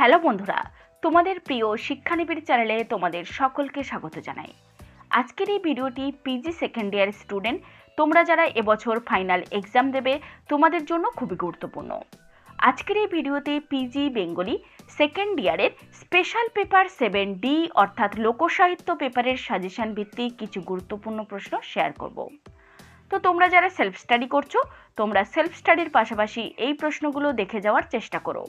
Hello বন্ধুরা, তোমাদের প্রিয় শিক্ষানিবিড় চ্যানেলে তোমাদের সকলকে স্বাগত জানাই। আজকের এই ভিডিওটি পিজি সেকেন্ড ইয়ার স্টুডেন্ট তোমরা যারা এবছর ফাইনাল এক্সাম দেবে, তোমাদের জন্য খুবই গুরুত্বপূর্ণ। আজকের এই ভিডিওতে পিজি বেঙ্গলি সেকেন্ড ইয়ারের স্পেশাল পেপার সেভেন ডি অর্থাৎ লোকসাহিত্য পেপারের সাজেশন ভিত্তিক কিছু গুরুত্বপূর্ণ প্রশ্ন শেয়ার করব। তো তোমরা যারা সেলফ স্টাডি করছ, তোমরা সেলফ স্টাডির পাশাপাশি এই প্রশ্নগুলো দেখে যাওয়ার চেষ্টা করো।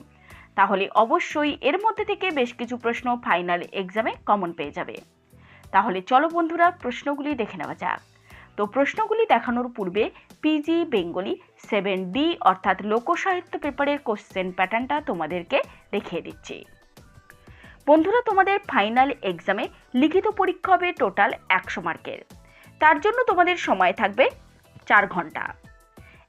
তাহলে অবশ্যই এর মধ্যে থেকে বেশ কিছু প্রশ্ন ফাইনাল এক্সামে কমন পেয়ে যাবে। তাহলে চলো বন্ধুরা প্রশ্নগুলি দেখে নেওয়া যাক। তো প্রশ্নগুলি দেখানোর পূর্বে পিজি বেঙ্গলি সেভেন ডি অর্থাৎ লোকসাহিত্য পেপারের কোশ্চেন প্যাটার্নটা তোমাদেরকে দেখিয়ে দিচ্ছি। বন্ধুরা তোমাদের ফাইনাল এক্সামে লিখিত পরীক্ষা হবে টোটাল একশো মার্কের তার জন্য তোমাদের সময় থাকবে চার ঘণ্টা।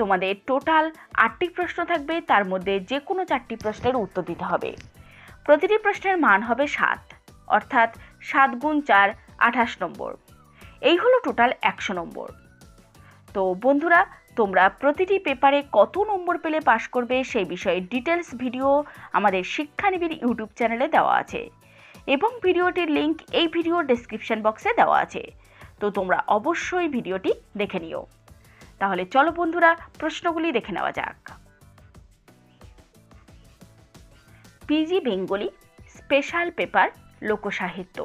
তোমাদের টোটাল আটটি প্রশ্ন থাকবে, তার মধ্যে যে কোনো চারটি প্রশ্নের উত্তর দিতে হবে। প্রতিটি প্রশ্নের মান হবে সাত, অর্থাৎ সাত গুণ চার, আঠাশ নম্বর। এই হলো টোটাল একশো নম্বর। তো বন্ধুরা, তোমরা প্রতিটি পেপারে কত নম্বর পেলে পাশ করবে সেই বিষয়ে ডিটেলস ভিডিও আমাদের শিক্ষানিবিড় ইউটিউব চ্যানেলে দেওয়া আছে। এবং ভিডিওটির লিংক এই ভিডিও ডেসক্রিপশন বক্সে দেওয়া আছে। তো তোমরা অবশ্যই ভিডিওটি দেখে নিও। তাহলে চলো বন্ধুরা প্রশ্নগুলি দেখে নেওয়া যাক। পিজি বেঙ্গলি স্পেশাল পেপার লোকসাহিত্য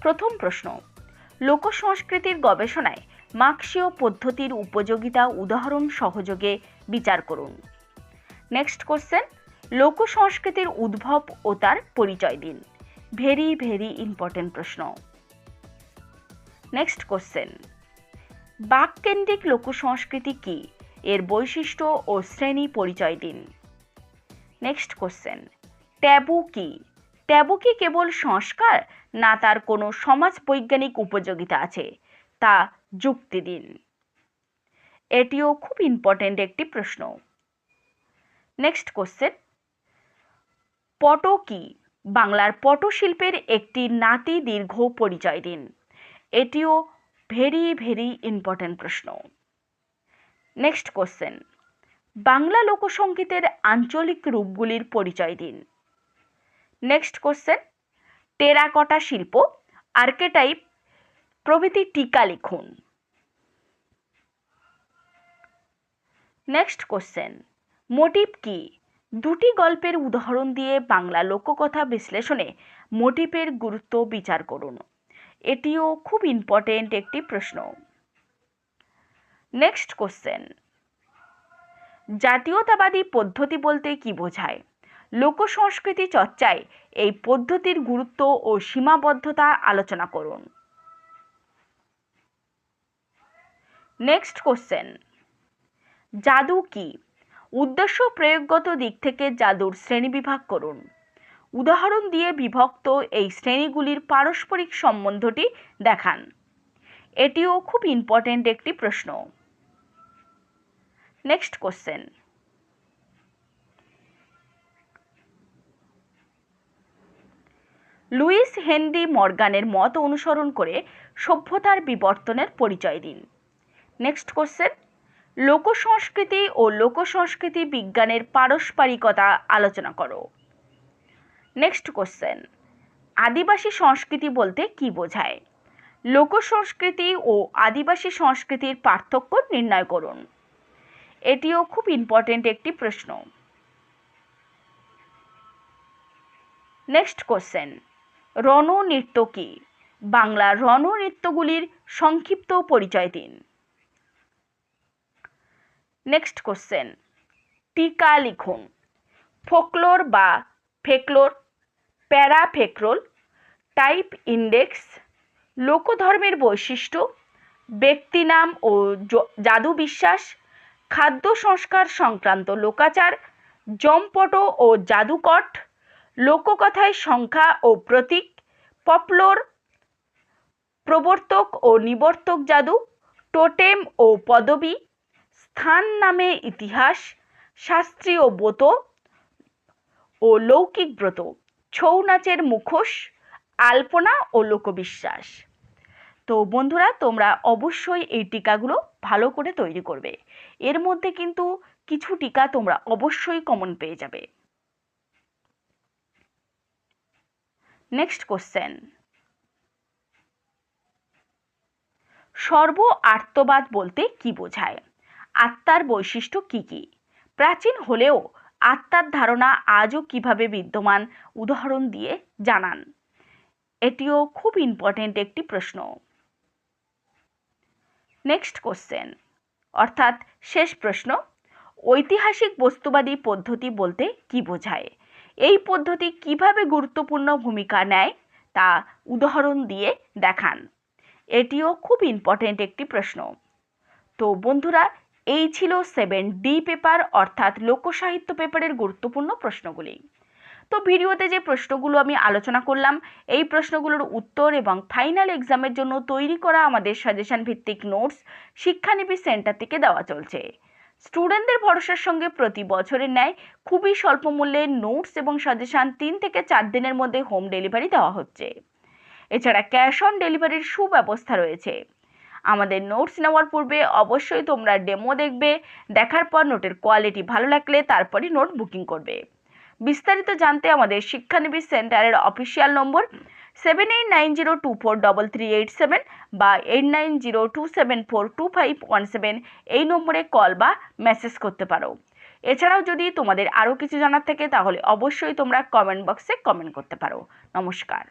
প্রথম প্রশ্ন লোক সংস্কৃতির গবেষণায় মার্ক্সীয় পদ্ধতির উপযোগিতা উদাহরণ সহযোগে বিচার করুন। নেক্সট কোশ্চেন লোক সংস্কৃতির উদ্ভব ও তার পরিচয় দিন। ভেরি ভেরি ইম্পর্টেন্ট প্রশ্ন। নেক্সট কোশ্চেন বাককেন্দ্রিক লোকসংস্কৃতি কি? এর বৈশিষ্ট্য ও শ্রেণি পরিচয় দিন। নেক্সট কোশ্চেন ট্যাবু কি? ট্যাবু কি কেবল সংস্কার, না তার কোনো সমাজ বৈজ্ঞানিক উপযোগিতা আছে? তা যুক্তি দিন। এটিও খুব ইম্পর্টেন্ট একটি প্রশ্ন। নেক্সট কোশ্চেন পট কি? বাংলার পটশিল্পের একটি নাতি দীর্ঘ পরিচয় দিন। এটিও ভেরি ভেরি ইম্পর্ট্যান্ট প্রশ্ন। নেক্সট কোশ্চেন বাংলা লোকসঙ্গীতের আঞ্চলিক রূপগুলির পরিচয় দিন। নেক্সট কোশ্চেন টেরাকটা শিল্প আর্কেটাইপ প্রভৃতি টিকা লিখুন। নেক্সট কোশ্চেন মোটিভ কি? দুটি গল্পের উদাহরণ দিয়ে বাংলা লোককথা বিশ্লেষণে মোটিভের গুরুত্ব বিচার করুন। এটিও খুব ইম্পর্টেন্ট একটি প্রশ্ন। নেক্সট কোশ্চেন জাতীয়তাবাদী পদ্ধতি বলতে কি বোঝায়? লোক সংস্কৃতি চর্চায় এই পদ্ধতির গুরুত্ব ও সীমাবদ্ধতা আলোচনা করুন। নেক্সট কোশ্চেন জাদু কি? উদ্দেশ্য প্রয়োগগত দিক থেকে জাদুর শ্রেণীবিভাগ করুন। উদাহরণ দিয়ে বিভক্ত এই শ্রেণীগুলির পারস্পরিক সম্বন্ধটি দেখান। এটিও খুব ইম্পর্টেন্ট একটি প্রশ্ন। নেক্সট কোশ্চেন লুইস হেনরি মর্গানের মত অনুসরণ করে সভ্যতার বিবর্তনের পরিচয় দিন। নেক্সট কোশ্চেন লোকসংস্কৃতি ও লোকসংস্কৃতি বিজ্ঞানের পারস্পরিকতা আলোচনা করো। নেক্সট কোশ্চেন আদিবাসী সংস্কৃতি বলতে কি বোঝায়? লোক সংস্কৃতি ও আদিবাসী সংস্কৃতির পার্থক্য নির্ণয় করুন। এটিও খুব ইম্পর্টেন্ট একটি প্রশ্ন। নেক্সট কোশ্চেন রণনৃত্য কি? বাংলা রণনৃত্যগুলির সংক্ষিপ্ত পরিচয় দিন। নেক্সট কোশ্চেন টিকা লিখুন। ফোকলোর বা ফেকলোর প্যারাফেক্রোল টাইপ ইন্ডেক্স, লোকধর্মের বৈশিষ্ট্য, ব্যক্তিনাম ও জাদু বিশ্বাস, খাদ্য সংস্কার সংক্রান্ত লোকাচার, জমপট ও জাদুকট, লোককথায় সংখ্যা ও প্রতীক, পপলোর, প্রবর্তক ও নিবর্তক জাদু, টোটেম ও পদবী, স্থান নামে ইতিহাস শাস্ত্রীয় ব্রত ও লৌকিক ব্রত। ছৌ নাচের মুখোশ, আলপনা ও লোকবিশ্বাস। তো বন্ধুরা, তোমরা অবশ্যই এই টিকাগুলো ভালো করে তৈরি করবে। এর মধ্যে কিন্তু কিছু টিকা তোমরা অবশ্যই কমন পেয়ে যাবে। নেক্সট কোশ্চেন সর্ব আত্মবাদ বলতে কি বোঝায়? আত্মার বৈশিষ্ট্য কি কি? প্রাচীন হলেও আত্মার ধারণা আজও কীভাবে বিদ্যমান? উদাহরণ দিয়ে জানান। এটিও খুব ইম্পর্টেন্ট একটি প্রশ্ন। নেক্সট কোশ্চেন অর্থাৎ শেষ প্রশ্ন, ঐতিহাসিক বস্তুবাদী পদ্ধতি বলতে কি বোঝায়? এই পদ্ধতি কীভাবে গুরুত্বপূর্ণ ভূমিকা নেয়? তা উদাহরণ দিয়ে দেখান। এটিও খুব ইম্পর্টেন্ট একটি প্রশ্ন। তো বন্ধুরা এই ছিল সেভেন ডি পেপার অর্থাৎ লোকসাহিত্য পেপারের গুরুত্বপূর্ণ প্রশ্নগুলি। তো ভিডিওতে যে প্রশ্নগুলো আমি আলোচনা করলাম, এই প্রশ্নগুলোর উত্তর এবং ফাইনাল এক্সামের জন্য তৈরি করা আমাদের সাজেশন ভিত্তিক নোটস শিক্ষানিবি সেন্টার থেকে দেওয়া চলছে। স্টুডেন্টদের ভরসার সঙ্গে প্রতি বছরের ন্যায় খুবই স্বল্প মূল্যে নোটস এবং সাজেশন তিন থেকে চার দিনের মধ্যে হোম ডেলিভারি দেওয়া হচ্ছে। এছাড়া ক্যাশ অন ডেলিভারির সুব্যবস্থা রয়েছে। আমাদের নোটস নেওয়ার পূর্বে অবশ্যই তোমরা ডেমো দেখবে, দেখার পর নোটের কোয়ালিটি ভালো লাগলে তারপরই নোট বুকিং করবে। বিস্তারিত জানতে আমাদের শিক্ষানিবি সেন্টারের official number seven eight nine zero two four double three eight seven বা eight nine zero two seven four two five one seven এই নম্বরে কল বা মেসেজ করতে পারো। এছাড়াও যদি তোমাদের আরও কিছু জানার থাকে তাহলে অবশ্যই তোমরা কমেন্ট বক্সে কমেন্ট করতে পারো। নমস্কার।